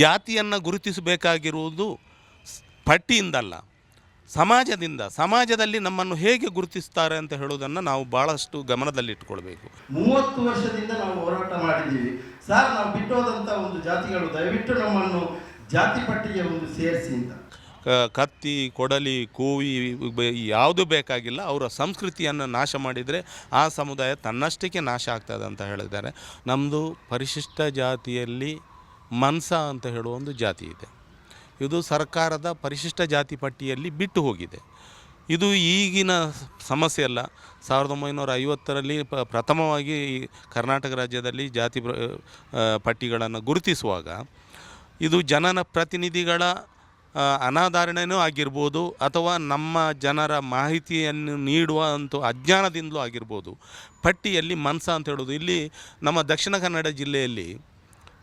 ಜಾತಿಯನ್ನು ಗುರುತಿಸಬೇಕಾಗಿರುವುದು ಪಟ್ಟಿಯಿಂದಲ್ಲ ಸಮಾಜದಿಂದ. ಸಮಾಜದಲ್ಲಿ ನಮ್ಮನ್ನು ಹೇಗೆ ಗುರುತಿಸ್ತಾರೆ ಅಂತ ಹೇಳೋದನ್ನು ನಾವು ಭಾಳಷ್ಟು ಗಮನದಲ್ಲಿಟ್ಟುಕೊಳ್ಬೇಕು ಮೂವತ್ತು ವರ್ಷದಿಂದ ನಾವು ಹೋರಾಟ ಮಾಡಿದ್ದೀವಿ. ಸರ್ ನಾವು ಬಿಟ್ಟೋದಂಥ ಒಂದು ಜಾತಿಗಳು ದಯವಿಟ್ಟು ನಮ್ಮನ್ನು ಜಾತಿ ಪಟ್ಟಿಗೆ ಒಂದು ಸೇರಿಸಿ ಅಂತ. ಕತ್ತಿ ಕೊಡಲಿ ಕೂವಿ ಯಾವುದು ಬೇಕಾಗಿಲ್ಲ ಅವರ ಸಂಸ್ಕೃತಿಯನ್ನು ನಾಶ ಮಾಡಿದರೆ ಆ ಸಮುದಾಯ ತನ್ನಷ್ಟಕ್ಕೆ ನಾಶ ಆಗ್ತದೆ ಅಂತ ಹೇಳಿದ್ದಾರೆ. ನಮ್ಮದು ಪರಿಶಿಷ್ಟ ಜಾತಿಯಲ್ಲಿ ಮನ್ಸ ಅಂತ ಹೇಳುವ ಒಂದು ಜಾತಿ ಇದೆ. ಇದು ಸರ್ಕಾರದ ಪರಿಶಿಷ್ಟ ಜಾತಿ ಪಟ್ಟಿಯಲ್ಲಿ ಬಿಟ್ಟು ಹೋಗಿದೆ. ಇದು ಈಗಿನ ಸಮಸ್ಯೆ ಅಲ್ಲ. ಸಾವಿರದ ಒಂಬೈನೂರ ಐವತ್ತರಲ್ಲಿ ಪ ಪ್ರಥಮವಾಗಿ ಕರ್ನಾಟಕ ರಾಜ್ಯದಲ್ಲಿ ಜಾತಿ ಪಟ್ಟಿಗಳನ್ನು ಗುರುತಿಸುವಾಗ ಇದು ಜನನ ಪ್ರತಿನಿಧಿಗಳ ಅನಾಧಾರಣೆಯೂ ಆಗಿರ್ಬೋದು ಅಥವಾ ನಮ್ಮ ಜನರ ಮಾಹಿತಿಯನ್ನು ನೀಡುವ ಅಂತೂ ಅಜ್ಞಾನದಿಂದಲೂ ಆಗಿರ್ಬೋದು. ಪಟ್ಟಿಯಲ್ಲಿ ಮನ್ಸ ಅಂತ ಹೇಳೋದು ಇಲ್ಲಿ ನಮ್ಮ ದಕ್ಷಿಣ ಕನ್ನಡ ಜಿಲ್ಲೆಯಲ್ಲಿ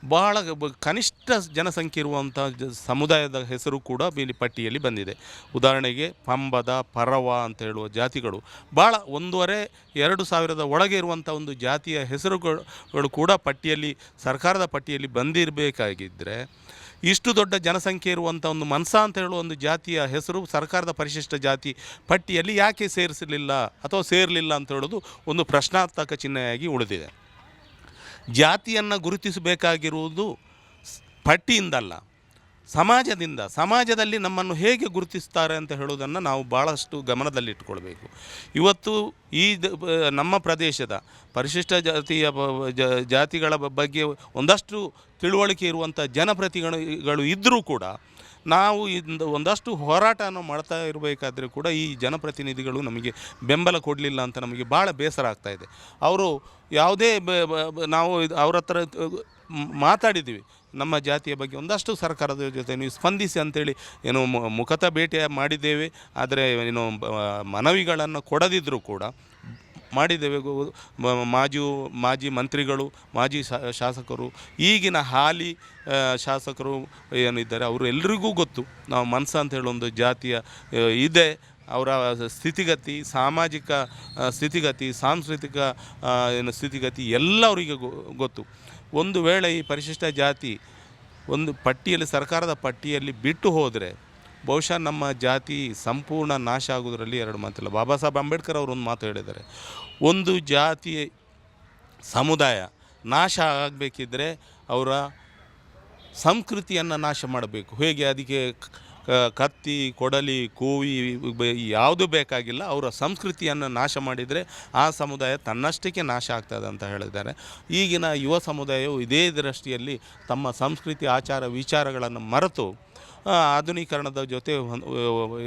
ಬಹಳ ಕನಿಷ್ಠ ಜನಸಂಖ್ಯೆ ಇರುವಂಥ ಸಮುದಾಯದ ಹೆಸರು ಕೂಡ ಇಲ್ಲಿ ಪಟ್ಟಿಯಲ್ಲಿ ಬಂದಿದೆ. ಉದಾಹರಣೆಗೆ ಪಂಬದ, ಪರವ ಅಂತ ಹೇಳುವ ಜಾತಿಗಳು. ಭಾಳ ಒಂದೂವರೆ, ಎರಡು ಸಾವಿರದ ಒಳಗೆ ಇರುವಂಥ ಒಂದು ಜಾತಿಯ ಹೆಸರುಗಳು ಕೂಡ ಪಟ್ಟಿಯಲ್ಲಿ, ಸರ್ಕಾರದ ಪಟ್ಟಿಯಲ್ಲಿ ಬಂದಿರಬೇಕಾಗಿದ್ದರೆ ಇಷ್ಟು ದೊಡ್ಡ ಜನಸಂಖ್ಯೆ ಇರುವಂಥ ಒಂದು ಮನ್ಸ ಅಂತ ಹೇಳುವ ಒಂದು ಜಾತಿಯ ಹೆಸರು ಸರ್ಕಾರದ ಪರಿಶಿಷ್ಟ ಜಾತಿ ಪಟ್ಟಿಯಲ್ಲಿ ಯಾಕೆ ಸೇರಿಸಲಿಲ್ಲ ಅಥವಾ ಸೇರಲಿಲ್ಲ ಅಂತ ಹೇಳೋದು ಒಂದು ಪ್ರಶ್ನಾರ್ಥಕ ಚಿಹ್ನೆಯಾಗಿ ಉಳಿದಿದೆ. ಜಾತಿಯನ್ನು ಗುರುತಿಸಬೇಕಾಗಿರುವುದು ಪಟ್ಟಿಯಿಂದಲ್ಲ. ಸಮಾಜದಿಂದ, ಸಮಾಜದಲ್ಲಿ ನಮ್ಮನ್ನು ಹೇಗೆ ಗುರುತಿಸ್ತಾರೆ ಅಂತ ಹೇಳುವುದನ್ನು ನಾವು ಭಾಳಷ್ಟು ಗಮನದಲ್ಲಿಟ್ಟುಕೊಳ್ಬೇಕು. ಇವತ್ತು ಈ ನಮ್ಮ ಪ್ರದೇಶದ ಪರಿಶಿಷ್ಟ ಜಾತಿಯ ಜಾತಿಗಳ ಬಗ್ಗೆ ಒಂದಷ್ಟು ತಿಳುವಳಿಕೆ ಇರುವಂಥ ಜನಪ್ರತಿಗಳು ಇದ್ದರೂ ಕೂಡ ನಾವು ಇಂದು ಒಂದಷ್ಟು ಹೋರಾಟವನ್ನು ಮಾಡ್ತಾ ಇರಬೇಕಾದ್ರೆ ಕೂಡ ಈ ಜನಪ್ರತಿನಿಧಿಗಳು ನಮಗೆ ಬೆಂಬಲ ಕೊಡಲಿಲ್ಲ ಅಂತ ನಮಗೆ ಭಾಳ ಬೇಸರ ಆಗ್ತಾ ಇದೆ. ಅವರು ಯಾವುದೇ ನಾವು ಅವ್ರ ಹತ್ರ ಮಾತಾಡಿದ್ದೀವಿ. ನಮ್ಮ ಜಾತಿಯ ಬಗ್ಗೆ ಒಂದಷ್ಟು ಸರ್ಕಾರದ ಜೊತೆ ನೀವು ಸ್ಪಂದಿಸಿ ಅಂತೇಳಿ ಏನು ಮುಖತ ಭೇಟಿ ಮಾಡಿದ್ದೇವೆ. ಆದರೆ ಏನು ಮನವಿಗಳನ್ನು ಕೊಡದಿದ್ದರೂ ಕೂಡ ಮಾಡಿದ್ದೇವೆ. ಮಾಜಿ, ಮಾಜು ಮಂತ್ರಿಗಳು, ಮಾಜಿ ಶಾಸಕರು, ಈಗಿನ ಹಾಲಿ ಶಾಸಕರು ಏನಿದ್ದಾರೆ ಅವರು ಎಲ್ರಿಗೂ ಗೊತ್ತು. ನಾವು ಮನ್ಸ ಅಂತ ಒಂದು ಜಾತಿಯ ಇದೆ. ಅವರ ಸ್ಥಿತಿಗತಿ, ಸಾಮಾಜಿಕ ಸ್ಥಿತಿಗತಿ, ಸಾಂಸ್ಕೃತಿಕ ಏನು ಸ್ಥಿತಿಗತಿ ಎಲ್ಲ ಅವರಿಗೆ ಗೊತ್ತು. ಒಂದು ವೇಳೆ ಈ ಪರಿಶಿಷ್ಟ ಜಾತಿ ಒಂದು ಪಟ್ಟಿಯಲ್ಲಿ, ಸರ್ಕಾರದ ಪಟ್ಟಿಯಲ್ಲಿ ಬಿಟ್ಟು ಹೋದರೆ ಬಹುಶಃ ನಮ್ಮ ಜಾತಿ ಸಂಪೂರ್ಣ ನಾಶ ಆಗೋದರಲ್ಲಿ ಎರಡು ಮಾತಿಲ್ಲ. ಬಾಬಾ ಸಾಹೇಬ್ ಅಂಬೇಡ್ಕರ್ ಅವರು ಒಂದು ಮಾತು ಹೇಳಿದ್ದಾರೆ. ಒಂದು ಜಾತಿ ಸಮುದಾಯ ನಾಶ ಆಗಬೇಕಿದ್ರೆ ಅವರ ಸಂಸ್ಕೃತಿಯನ್ನು ನಾಶ ಮಾಡಬೇಕು. ಹೇಗೆ ಅದಕ್ಕೆ ಕತ್ತಿ, ಕೊಡಲಿ, ಕೂವಿ ಯಾವುದು ಬೇಕಾಗಿಲ್ಲ ಅವರ ಸಂಸ್ಕೃತಿಯನ್ನು ನಾಶ ಮಾಡಿದರೆ ಆ ಸಮುದಾಯ ತನ್ನಷ್ಟಕ್ಕೆ ನಾಶ ಆಗ್ತದೆ ಅಂತ ಹೇಳಿದ್ದಾರೆ. ಈಗಿನ ಯುವ ಸಮುದಾಯವು ಇದೇ ದೃಷ್ಟಿಯಲ್ಲಿ ತಮ್ಮ ಸಂಸ್ಕೃತಿ, ಆಚಾರ, ವಿಚಾರಗಳನ್ನು ಮರೆತು ಆಧುನೀಕರಣದ ಜೊತೆ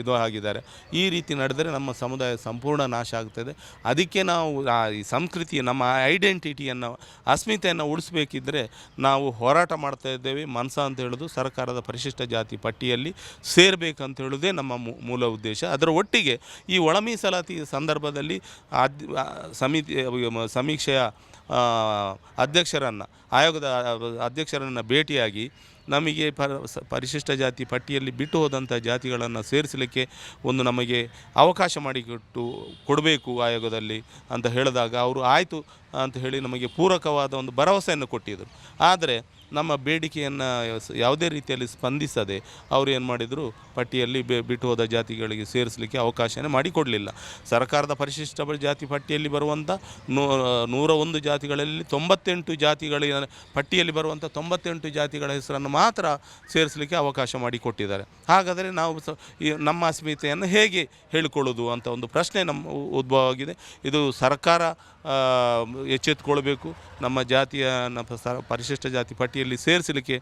ಇದು ಆಗಿದ್ದಾರೆ. ಈ ರೀತಿ ನಡೆದರೆ ನಮ್ಮ ಸಮುದಾಯ ಸಂಪೂರ್ಣ ನಾಶ ಆಗ್ತದೆ. ಅದಕ್ಕೆ ನಾವು ಈ ಸಂಸ್ಕೃತಿ, ನಮ್ಮ ಐಡೆಂಟಿಟಿಯನ್ನು, ಅಸ್ಮಿತೆಯನ್ನು ಉಳಿಸ್ಬೇಕಿದ್ರೆ ನಾವು ಹೋರಾಟ ಮಾಡ್ತಾ ಇದ್ದೇವೆ. ಮನಸ ಅಂತ ಹೇಳೋದು ಸರ್ಕಾರದ ಪರಿಶಿಷ್ಟ ಜಾತಿ ಪಟ್ಟಿಯಲ್ಲಿ ಸೇರಬೇಕಂತ ಹೇಳೋದೇ ನಮ್ಮ ಮೂಲ ಉದ್ದೇಶ. ಅದರ ಒಟ್ಟಿಗೆ ಈ ಒಳಮೀಸಲಾತಿ ಸಂದರ್ಭದಲ್ಲಿ ಸಮಿತಿ ಸಮೀಕ್ಷೆಯ ಅಧ್ಯಕ್ಷರನ್ನು, ಆಯೋಗದ ಅಧ್ಯಕ್ಷರನ್ನು ಭೇಟಿಯಾಗಿ ನಮಗೆ ಪರಿಶಿಷ್ಟ ಜಾತಿ ಪಟ್ಟಿಯಲ್ಲಿ ಬಿಟ್ಟು ಹೋದಂಥ ಜಾತಿಗಳನ್ನು ಸೇರಿಸಲಿಕ್ಕೆ ಒಂದು ನಮಗೆ ಅವಕಾಶ ಮಾಡಿಕೊಟ್ಟು, ಕೊಡಬೇಕು ಆಯೋಗದಲ್ಲಿ ಅಂತ ಹೇಳಿದಾಗ ಅವರು ಆಯಿತು ಅಂತ ಹೇಳಿ ನಮಗೆ ಪೂರಕವಾದ ಒಂದು ಭರವಸೆಯನ್ನು ಕೊಟ್ಟಿದ್ದರು. ಆದರೆ ನಮ್ಮ ಬೇಡಿಕೆಯನ್ನು ಯಾವುದೇ ರೀತಿಯಲ್ಲಿ ಸ್ಪಂದಿಸದೆ ಅವರು ಏನು ಮಾಡಿದರು, ಪಟ್ಟಿಯಲ್ಲಿ ಬಿಟ್ಟು ಹೋದ ಜಾತಿಗಳಿಗೆ ಸೇರಿಸಲಿಕ್ಕೆ ಅವಕಾಶನೇ ಮಾಡಿಕೊಡಲಿಲ್ಲ. ಸರ್ಕಾರದ ಪರಿಶಿಷ್ಟ ಜಾತಿ ಪಟ್ಟಿಯಲ್ಲಿ ಬರುವಂಥ ನೂರ ಒಂದು ಜಾತಿಗಳಲ್ಲಿ ತೊಂಬತ್ತೆಂಟು ಜಾತಿಗಳ ಪಟ್ಟಿಯಲ್ಲಿ ಬರುವಂಥ ತೊಂಬತ್ತೆಂಟು ಜಾತಿಗಳ ಹೆಸರನ್ನು ಮಾತ್ರ ಸೇರಿಸಲಿಕ್ಕೆ ಅವಕಾಶ ಮಾಡಿಕೊಟ್ಟಿದ್ದಾರೆ. ಹಾಗಾದರೆ ನಾವು ನಮ್ಮ ಅಸ್ಮಿತೆಯನ್ನು ಹೇಗೆ ಹೇಳಿಕೊಳ್ಳೋದು ಅಂತ ಒಂದು ಪ್ರಶ್ನೆ ನಮ್ಮ ಉದ್ಭವ ಆಗಿದೆ. ಇದು ಸರ್ಕಾರ ಎಚ್ಚೆತ್ತುಕೊಳ್ಬೇಕು ನಮ್ಮ ಜಾತಿಯ ಪರಿಶಿಷ್ಟ ಜಾತಿ ಪಟ್ಟಿಯಲ್ಲಿ ಸೇರಿಸಲಿಕ್ಕೆ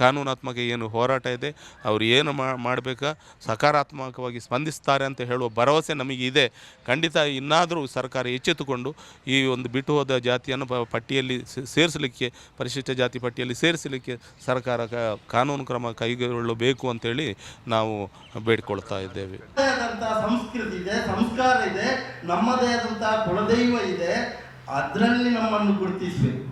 ಕಾನೂನಾತ್ಮಕ ಏನು ಹೋರಾಟ ಇದೆ, ಅವರು ಏನು ಮಾಡಬೇಕಾ, ಸಕಾರಾತ್ಮಕವಾಗಿ ಸ್ಪಂದಿಸ್ತಾರೆ ಅಂತ ಹೇಳುವ ಭರವಸೆ ನಮಗೆ ಇದೆ. ಖಂಡಿತ ಇನ್ನಾದರೂ ಸರ್ಕಾರ ಎಚ್ಚೆತ್ತುಕೊಂಡು ಈ ಒಂದು ಬಿಟ್ಟು ಹೋದ ಜಾತಿಯನ್ನು ಪಟ್ಟಿಯಲ್ಲಿ ಸೇರಿಸಲಿಕ್ಕೆ, ಪರಿಶಿಷ್ಟ ಜಾತಿ ಪಟ್ಟಿಯಲ್ಲಿ ಸೇರಿಸಲಿಕ್ಕೆ ಸರ್ಕಾರ ಕಾನೂನು ಕ್ರಮ ಕೈಗೊಳ್ಳಬೇಕು ಅಂತೇಳಿ ನಾವು ಬೇಡಿಕೊಳ್ತಾ ಇದ್ದೇವೆ. ಸಂಸ್ಕೃತಿ ಇದೆ, ಸಂಸ್ಕಾರ ಇದೆ, ನಮ್ಮದೇ ಆದಂತಹ ಕುಲದೈವ ಇದೆ, ಅದರಲ್ಲಿ ನಮ್ಮನ್ನು ಗುರುತಿಸಬೇಕು.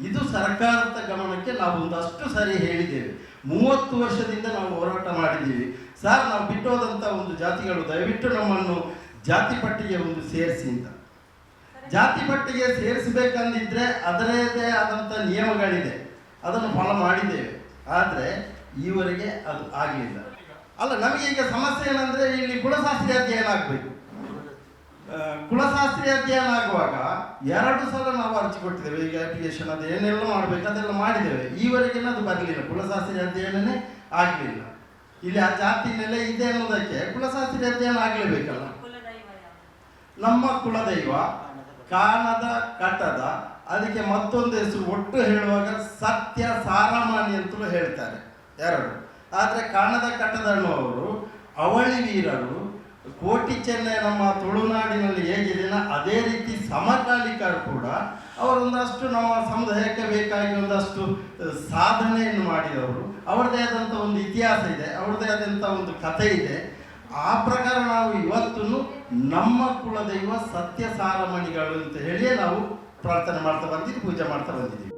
ಇದು ಸರ್ಕಾರದ ಗಮನಕ್ಕೆ ನಾವು ಒಂದಷ್ಟು ಸರಿ ಹೇಳಿದ್ದೇವೆ. ಮೂವತ್ತು ವರ್ಷದಿಂದ ನಾವು ಹೋರಾಟ ಮಾಡಿದ್ದೀವಿ. ಸರ್, ನಾವು ಬಿಟ್ಟೋದಂಥ ಒಂದು ಜಾತಿಗಳು, ದಯವಿಟ್ಟು ನಮ್ಮನ್ನು ಜಾತಿ ಪಟ್ಟಿಗೆ ಒಂದು ಸೇರಿಸಿ ಅಂತ. ಜಾತಿ ಪಟ್ಟಿಗೆ ಸೇರಿಸಬೇಕಂದಿದ್ರೆ ಅದರದೇ ಆದಂಥ ನಿಯಮಗಳಿದೆ. ಅದನ್ನು ಫಾಲೋ ಮಾಡಿದ್ದೇವೆ. ಆದರೆ ಈವರೆಗೆ ಅದು ಆಗಲಿಲ್ಲ. ಅಲ್ಲ, ನಮಗೆ ಈಗ ಸಮಸ್ಯೆ ಏನಂದರೆ ಇಲ್ಲಿ ಕುಲಶಾಸ್ತ್ರಿ ಅಧ್ಯಯನ ಆಗಬೇಕು ಕುಲಶಾಸ್ತ್ರಿ ಅಧ್ಯಯನ ಆಗುವಾಗ ಎರಡು ಸಲ ನಾವು ಅರ್ಜಿ ಕೊಟ್ಟಿದ್ದೇವೆ. ಈಗ ಅಪ್ಲಿಕೇಶನ್ ಅದು ಏನೆಲ್ಲ ಮಾಡಬೇಕು ಅದೆಲ್ಲ ಮಾಡಿದ್ದೇವೆ. ಈವರೆಗೆ ಅದು ಬರಲಿಲ್ಲ. ಕುಲಶಾಸ್ತ್ರಿ ಅಧ್ಯಯನನೇ ಆಗಲಿಲ್ಲ. ಇಲ್ಲಿ ಆ ಜಾತಿ ನೆಲೆ ಇದೆ ಅನ್ನೋದಕ್ಕೆ ಕುಲಶಾಸ್ತ್ರಿ ಅಧ್ಯಯನ ಆಗಲೇಬೇಕಲ್ಲ. ನಮ್ಮ ಕುಲದೈವ ಕಾಣದ ಕಟ್ಟದ ಅದಕ್ಕೆ ಮತ್ತೊಂದು ಹೆಸರು ಒಟ್ಟು ಹೇಳುವಾಗ ಸತ್ಯ ಸಾರಮಾನಿ ಅಂತಲೂ ಹೇಳ್ತಾರೆ. ಎರಡು. ಆದರೆ ಕಾಣದ ಕಟ್ಟದ ಅನ್ನುವರು ಅವಳಿ ವೀರರು ಕೋಟಿ ಚೆನ್ನೈ ನಮ್ಮ ತುಳುನಾಡಿನಲ್ಲಿ ಹೇಗಿದೆಯೋ ಅದೇ ರೀತಿ ಸಮಕಾಲಿಕರು ಕೂಡ ಅವರೊಂದಷ್ಟು ನಮ್ಮ ಸಮುದಾಯಕ್ಕೆ ಬೇಕಾಗಿ ಒಂದಷ್ಟು ಸಾಧನೆಯನ್ನು ಮಾಡಿದವರು. ಅವ್ರದ್ದೇ ಆದಂಥ ಒಂದು ಇತಿಹಾಸ ಇದೆ ಅವ್ರದ್ದೇ ಆದಂಥ ಒಂದು ಕಥೆ ಇದೆ. ಆ ಪ್ರಕಾರ ನಾವು ಇವತ್ತು ನಮ್ಮ ಕುಲದೈವ ಸತ್ಯ ಸಾರಮಣಿಗಳು ಅಂತ ಹೇಳಿ ನಾವು ಪ್ರಾರ್ಥನೆ ಮಾಡ್ತಾ ಬಂದಿದ್ದೀವಿ ಪೂಜೆ ಮಾಡ್ತಾ ಬಂದಿದ್ದೀವಿ